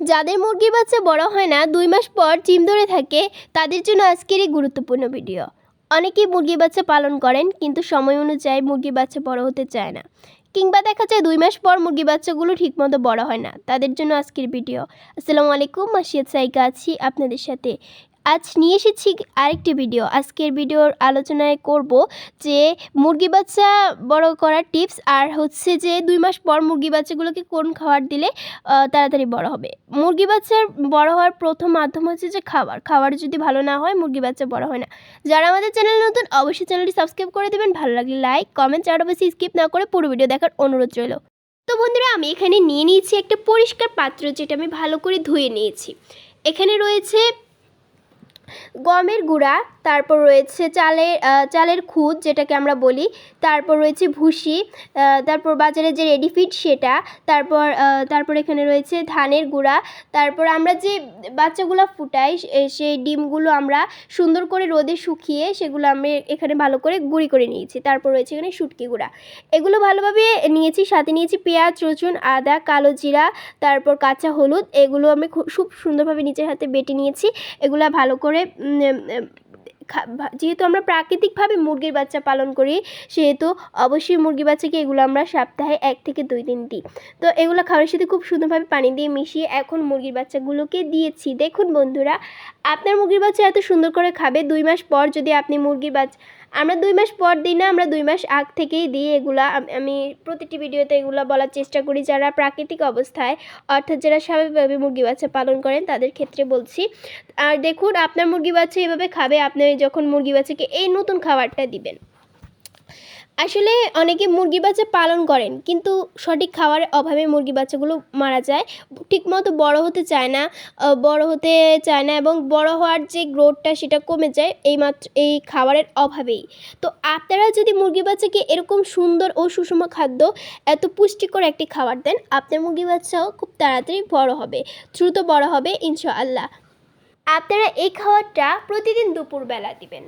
যাদের মুরগির বাচ্চা বড় হয় না, দুই মাস পর চিম ধরে থাকে, তাদের জন্য আজকের এই গুরুত্বপূর্ণ ভিডিও। অনেকেই মুরগি বাচ্চা পালন করেন, কিন্তু সময় অনুযায়ী মুরগি বাচ্চা বড় হতে চায় না। কিংবা দেখা যায় দুই মাস পর মুরগি বাচ্চাগুলো ঠিকমতো বড় হয় না। তাদের জন্য আজকের ভিডিও। আসসালামু আলাইকুম মাসিয়াদ সাইকা আছি আপনাদের সাথে। আজ নিয়ে এসেছি আরেকটি ভিডিও। আজকের ভিডিওর আলোচনায় করব যে মুরগি বাচ্চা বড় করার টিপস আর হচ্ছে যে দুই মাস পর মুরগি বাচ্চাগুলোকে কোন খাবার দিলে তাড়াতাড়ি বড় হবে। মুরগি বাচ্চার বড় হওয়ার প্রথম মাধ্যম হচ্ছে যে খাবার। খাবার যদি ভালো না হয়, মুরগি বাচ্চা বড় হয় না। যারা আমাদের চ্যানেল নতুন, অবশ্যই চ্যানেলটি সাবস্ক্রাইব করে দেবেন। ভালো লাগলে লাইক, কমেন্ট আর অবশ্যই স্কিপ না করে পুরো ভিডিও দেখার অনুরোধ রইল। তো বন্ধুরা, আমি এখানে নিয়ে নিয়েছি একটা পরিষ্কার পাত্র, যেটা আমি ভালো করে ধুয়ে নিয়েছি। এখানে রয়েছে গমের গুঁড়া, তারপর রয়েছে চালের চালের খুদ যেটাকে আমরা বলি, তারপর রয়েছে ভুসি তারপর বাজারে যে রেডি ফিড সেটা, তারপর তারপর এখানে রয়েছে ধানের গুঁড়া, তারপর আমরা যে বাচ্চাগুলো ফুটাই সেই ডিমগুলো আমরা সুন্দর করে রোদে শুকিয়ে সেগুলো আমি এখানে ভালো করে গুঁড়ি করে নিয়েছি। তারপর রয়েছে এখানে শুটকি গুঁড়া। এগুলো ভালোভাবে নিয়েছি, সাথে নিয়েছি পেঁয়াজ, রসুন, আদা, কালো জিরা, তারপর কাঁচা হলুদ, এগুলো আমি খুব সুন্দরভাবে নিজের হাতে বেটে নিয়েছি। এগুলো ভালো করে যেহেতু আমরা প্রাকৃতিকভাবে মুরগির বাচ্চা পালন করি, সেহেতু অবশ্যই মুরগি বাচ্চাকে এগুলো আমরা সপ্তাহে এক থেকে দুই দিন দিই। তো এগুলো খাবারের সাথে খুব সুন্দরভাবে পানি দিয়ে মিশিয়ে এখন মুরগির বাচ্চাগুলোকে দিয়েছি। দেখুন বন্ধুরা, আপনার মুরগির বাচ্চা এত সুন্দর করে খাবে, দুই মাস পর যদি আপনি মুরগির বাচ্চা আমরা দুই মাস পর দিই না, আমরা দুই মাস আগ থেকেই দিই এগুলা। আম- প্রতিটি ভিডিওতে এগুলো বলার চেষ্টা করি। যারা প্রাকৃতিক অবস্থায়, অর্থাৎ যারা স্বাভাবিকভাবে মুরগি বাচ্চা পালন করেন, তাদের ক্ষেত্রে বলছি। আর দেখুন, আপনার মুরগি বাচ্চা এভাবে খাবে, আপনি যখন মুরগি বাচ্চাকে এই নতুন খাবারটা দিবেন। আসলে অনেকে মুরগি বাচ্চা পালন করেন, কিন্তু সঠিক খাবারের অভাবে মুরগি বাচ্চাগুলো মারা যায়। ঠিকমতো বড় হতে চায় না বড় হতে চায় না এবং বড় হওয়ার যে গ্রোথটা সেটা কমে যায় এই মাত্র এই খাবারের অভাবেই। তো আপনারা যদি মুরগি বাচ্চাকে এরকম সুন্দর ও সুষম খাদ্য, এত পুষ্টিকর একটি খাবার দেন, আপনার মুরগি বাচ্চাও খুব তাড়াতাড়ি বড় হবে, দ্রুত বড় হবে, ইনশাআল্লাহ। আপনারা এই খাবারটা প্রতিদিন দুপুরবেলা দিবেন।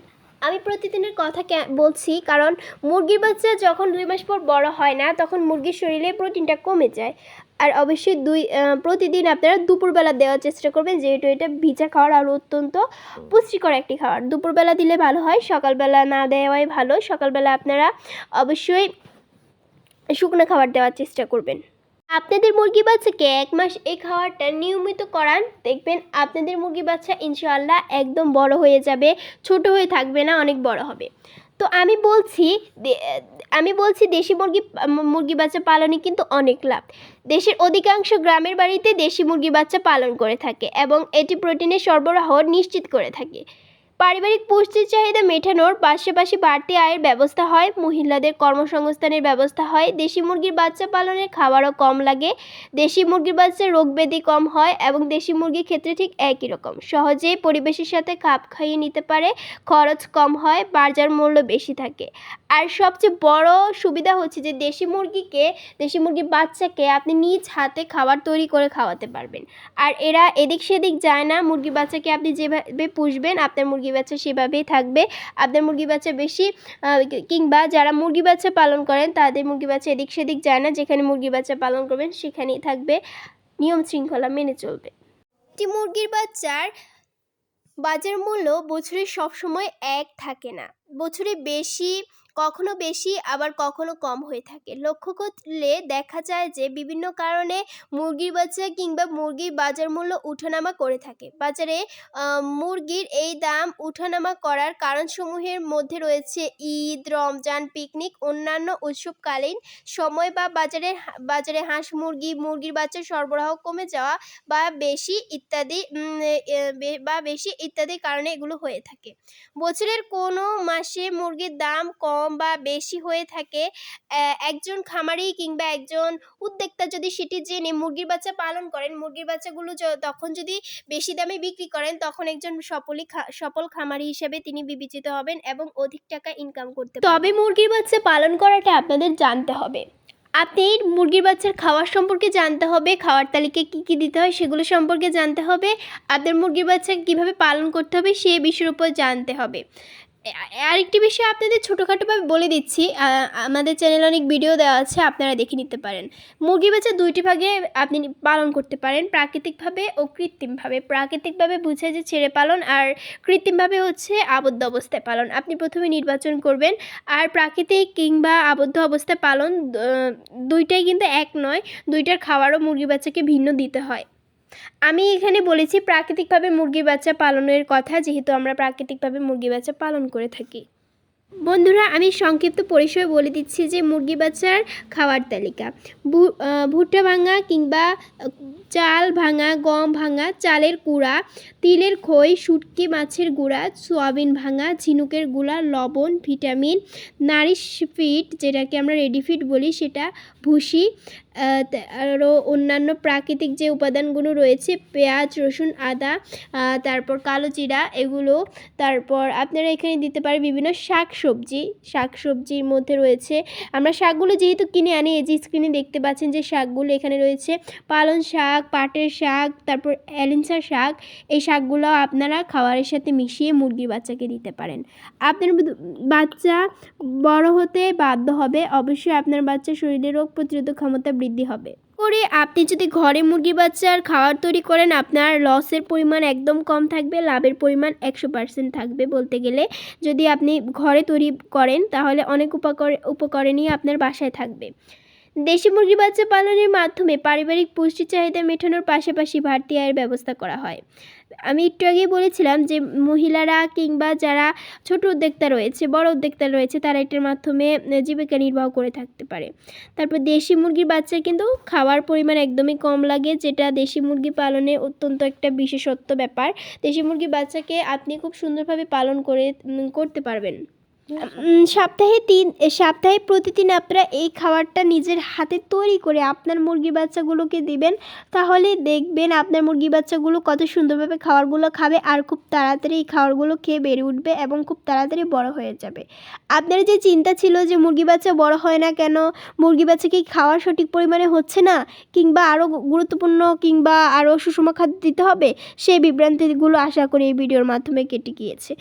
আমি প্রতিদিনের কথা বলছি, কারণ মুরগির বাচ্চা যখন দুই মাস পর বড় হয় না, তখন মুরগির শরীরে প্রোটিনটা কমে যায়। আর অবশ্যই দুই প্রতিদিন আপনারা দুপুরবেলা দেওয়ার চেষ্টা করবেন, যেহেতু এটা ভিজা খাওয়ার আর অত্যন্ত পুষ্টিকর একটি খাবার দুপুরবেলা দিলে ভালো হয়, সকালবেলা না দেওয়াই ভালো, সকালবেলা আপনারা অবশ্যই শুকনো খাবার দেওয়ার চেষ্টা করবেন। আপনাদের মুরগি বাচ্চাকে এক মাস এই খাবারটা নিয়মিত করান। দেখবেন আপনাদের মুরগি বাচ্চা ইনশাআল্লাহ একদম বড় হয়ে যাবে, ছোট হয়ে থাকবে না, অনেক বড় হবে। তো আমি বলছি আমি বলছি দেশি মুরগি মুরগি বাচ্চা পালনে কিন্তু অনেক লাভ। দেশের অধিকাংশ গ্রামের বাড়িতে দেশি মুরগি বাচ্চা পালন করে থাকে এবং এটি প্রোটিনের সরবরাহ নিশ্চিত করে থাকে। পারিবারিক পুষ্টির চাহিদা মেটানোর পাশাপাশি বাড়তি আয়ের ব্যবস্থা হয়, মহিলাদের কর্মসংস্থানের ব্যবস্থা হয়, দেশি মুরগির বাচ্চা পালনের খাবারও কম লাগে, দেশি মুরগির বাচ্চার রোগ ব্যাধি কম হয় এবং দেশি মুরগির ক্ষেত্রে ঠিক একই রকম। সহজেই পরিবেশের সাথে খাপ খাইয়ে নিতে পারে, খরচ কম হয়, বাজার মূল্য বেশি থাকে। আর সবচেয়ে বড় সুবিধা হচ্ছে যে দেশি মুরগিকে, দেশি মুরগির বাচ্চাকে আপনি নিজ হাতে খাবার তৈরি করে খাওয়াতে পারবেন। আর এরা এদিক সেদিক যায় না, মুরগির বাচ্চাকে আপনি যেভাবে পুষবেন, আপনার মুরগি বাচ্চা সেভাবেই থাকবে। আপনার মুরগি বাচ্চা বেশি কিংবা যারা মুরগি বাচ্চা পালন করেন, তাদের মুরগি বাচ্চা এদিক সেদিক যায় না। যেখানে মুরগি বাচ্চা পালন করবেন, সেখানেই থাকবে। নিয়ম শৃঙ্খলা মেনে চলবে। একটি মুরগির বাচ্চার বাজার মূল্য বছরে সবসময় এক থাকে না। বছরে বেশি কখনো বেশি, আবার কখনো কম হয়ে থাকে। লক্ষ্য করলে দেখা যায় যে, বিভিন্ন কারণে মুরগির বাচ্চা কিংবা মুরগির বাজার মূল্য উঠানামা করে থাকে। বাজারে মুরগির এই দাম উঠানামা করার কারণসমূহের মধ্যে রয়েছে ঈদ, রমজান, পিকনিক, অন্যান্য উৎসবকালীন সময় বা বাজারে বাজারে হাঁস, মুরগি, মুরগির বাচ্চা সরবরাহ কমে যাওয়া বা বেশি ইত্যাদি বা বেশি ইত্যাদি কারণে এগুলো হয়ে থাকে। বছরের কোনো মাসে মুরগির দাম কম বা বেশি হয়ে থাকে একজন খামারি কিংবা একজন উদ্যোক্তা যদি সেটি জেনে মুরগির বাচ্চা পালন করেন, মুরগির বাচ্চাগুলো তখন যদি বেশি দামে বিক্রি করেন, তখন একজন সফলই সফল খামারি হিসেবে তিনি বিবেচিত হবেন এবং অধিক টাকা ইনকাম করতে তবে মুরগির বাচ্চা পালন করাটা আপনাদের জানতে হবে। আপনি মুরগির বাচ্চার খাওয়ার সম্পর্কে জানতে হবে, খাওয়ার তালিকায় কী কী দিতে হয় সেগুলো সম্পর্কে জানতে হবে, আপনার মুরগির বাচ্চা কীভাবে পালন করতে হবে সে বিষয়ের উপর জানতে হবে। আরেকটি বিষয় আপনাদের ছোটোখাটোভাবে বলে দিচ্ছি আমাদের চ্যানেলে অনেক ভিডিও দেওয়া আছে, আপনারা দেখে নিতে পারেন। মুরগি বাচ্চা দুইটি ভাগে আপনি পালন করতে পারেন, প্রাকৃতিকভাবে ও কৃত্রিমভাবে। প্রাকৃতিকভাবে বুঝে যে ছেড়ে পালন আর কৃত্রিমভাবে হচ্ছে আবদ্ধ অবস্থায় পালন। আপনি প্রথমে নির্বাচন করবেন আর প্রাকৃতিক কিংবা আবদ্ধ অবস্থায় পালন দুইটাই কিন্তু এক নয়, দুইটার খাওয়ারও মুরগি বাচ্চাকে ভিন্ন দিতে হয়। আমি এখানে বলেছি প্রাকৃতিকভাবে মুরগি বাচ্চা পালনের কথা, যেহেতু আমরা প্রাকৃতিকভাবে মুরগি বাচ্চা পালন করে থাকি। বন্ধুরা, আমি সংক্ষিপ্ত পরিসরে বলে দিচ্ছি যে মুরগি বাচ্চার খাওয়ার তালিকা। ভুট্টা ভাঙা কিংবা চাল ভাঙা, গম ভাঙা, চালের কুড়া, তিলের খই, শুটকি মাছের গুঁড়া, সোয়াবিন ভাঙা, ঝিনুকের গুঁড়া, লবণ, ভিটামিন, নারিশ ফিড যেটাকে আমরা রেডি ফিড বলি, সেটা ভুসি আরও অন্যান্য প্রাকৃতিক যে উপাদানগুলো রয়েছে, পেঁয়াজ, রসুন, আদা তারপর কালো জিরা, এগুলো, তারপর আপনারা এখানে দিতে পারেন বিভিন্ন শাক সবজি শাক সবজির মধ্যে রয়েছে, আমরা শাকগুলো যেহেতু কিনে আনি, এই যে স্ক্রিনে দেখতে পাচ্ছেন যে শাকগুলো এখানে রয়েছে, পালং শাক, পাটের শাক, তারপর অ্যালেঞ্চা শাক, এই শাকগুলো আপনারা খাবারের সাথে মিশিয়ে মুরগির বাচ্চাকে দিতে পারেন। আপনার বাচ্চা বড় হতে বাধ্য হবে, অবশ্যই আপনার বাচ্চা শরীরে রোগ প্রতিরোধক ক্ষমতা বৃদ্ধি হবে। করে আপনি যদি ঘরে মুরগি বাচ্চার খাওয়ার তৈরি করেন, আপনার লসের পরিমাণ একদম কম থাকবে, লাভের পরিমাণ একশো পার্সেন্ট থাকবে বলতে গেলে। যদি আপনি ঘরে তৈরি করেন, তাহলে অনেক উপকর, উপকরণই আপনার বাসায় থাকবে। দেশি মুরগি বাচ্চা পালনের মাধ্যমে পারিবারিক পুষ্টি চাহিদা মেটানোর পাশাপাশি বাড়তি আয়ের ব্যবস্থা করা হয়। আমি একটু আগেই বলেছিলাম যে মহিলারা কিংবা যারা ছোট উদ্যোক্তা রয়েছে, বড় উদ্যোক্তা রয়েছে, তারা এটার মাধ্যমে জীবিকা নির্বাহ করে থাকতে পারে। তারপর দেশি মুরগির বাচ্চা কিন্তু খাওয়ার পরিমাণ একদমই কম লাগে, যেটা দেশি মুরগি পালনে অত্যন্ত একটা বিশেষত্ব ব্যাপার। দেশি মুরগির বাচ্চাকে আপনি খুব সুন্দরভাবে পালন করে করতে পারবেন। সপ্তাহে তিন সপ্তাহে প্রতিদিন আপনারা এই খাবারটা নিজের হাতে তৈরি করে আপনার মুরগি বাচ্চাগুলোকে দিবেন। তাহলে দেখবেন আপনার মুরগি বাচ্চাগুলো কত সুন্দরভাবে খাবারগুলো খাবে আর খুব তাড়াতাড়ি এই খাবারগুলো খেয়ে বেড়ে উঠবে এবং খুব তাড়াতাড়ি বড় হয়ে যাবে। আপনার যে চিন্তা ছিল যে মুরগি বাচ্চা বড় হয় না কেন, মুরগি বাচ্চা কি খাওয়ার সঠিক পরিমাণে হচ্ছে না, কিংবা আরও গুরুত্বপূর্ণ কিংবা আরও সুষম খাদ্য দিতে হবে, সেই বিভ্রান্তিগুলো আশা করি এই ভিডিওর মাধ্যমে কেটে গিয়েছে।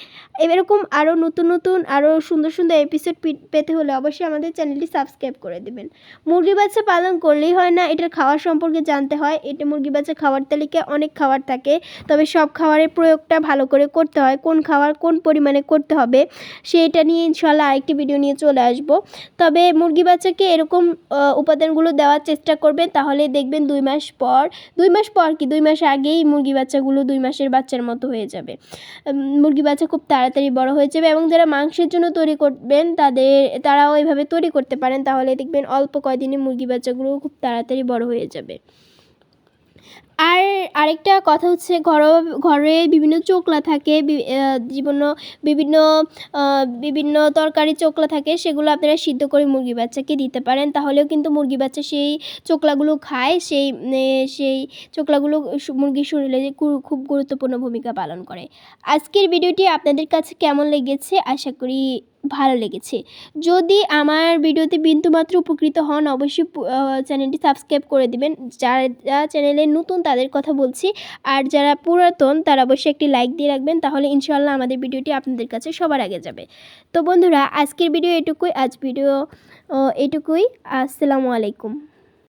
এরকম আরও নতুন নতুন আরও সুন্দর সুন্দর এপিসোড পেতে হলে অবশ্যই আমাদের চ্যানেলটি সাবস্ক্রাইব করে দেবেন। মুরগি বাচ্চা পালন করলেই হয় না, এটার খাওয়ার সম্পর্কে জানতে হয়। এটা মুরগি বাচ্চা খাওয়ার তালিকায় অনেক খাবার থাকে, তবে সব খাবারের প্রয়োগটা ভালো করে করতে হয়, কোন খাবার কোন পরিমাণে করতে হবে সেটা নিয়ে ইনশাল্লাহ আরেকটি ভিডিও নিয়ে চলে আসব। তবে মুরগি বাচ্চাকে এরকম উপাদানগুলো দেওয়ার চেষ্টা করবেন, তাহলে দেখবেন দুই মাস পর, দুই মাস পর কি, দুই মাস আগেই মুরগি বাচ্চাগুলো দুই মাসের বাচ্চার মতো হয়ে যাবে। মুরগি বাচ্চা খুব তাড়াতাড়ি বড় হয়ে যাবে এবং যারা মাংসের জন্য তৈরি করবেন, তাদের তারা ওইভাবে তৈরি করতে পারেন, তাহলে দেখবেন অল্প কয়দিনে মুরগি বাচ্চাগুলো খুব তাড়াতাড়ি বড় হয়ে যাবে। আর আরেকটা কথা হচ্ছে ঘরোয়া ঘরে বিভিন্ন চোকলা থাকে বি- আহ, জীবন বিভিন্ন বিভিন্ন তরকারি চোকলা থাকে সেগুলো আপনারা সিদ্ধ করে মুরগি বাচ্চাকে দিতে পারেন। তাহলেও কিন্তু মুরগি বাচ্চা সেই চোকলাগুলো খায় সেই সেই চোকলাগুলো মুরগির শরীরে খুব গুরুত্বপূর্ণ ভূমিকা পালন করে। আজকের ভিডিওটি আপনাদের কাছে কেমন লেগেছে? আশা করি ভালো লেগেছে। যদি আমার ভিডিওতে বিন্দুমাত্র উপকৃত হন, অবশ্যই চ্যানেলটি সাবস্ক্রাইব করে দিবেন। যারা চ্যানেলে নতুন তাদের কথা বলছি। আর যারা পুরাতন, তারা অবশ্যই একটি লাইক দিয়ে রাখবেন, তাহলে ইনশাল্লাহ আমাদের ভিডিওটি আপনাদের কাছে সবার আগে যাবে। তো বন্ধুরা, আজকের ভিডিও এটুকুই, আজ ভিডিও এটুকুই। আসসালামু আলাইকুম।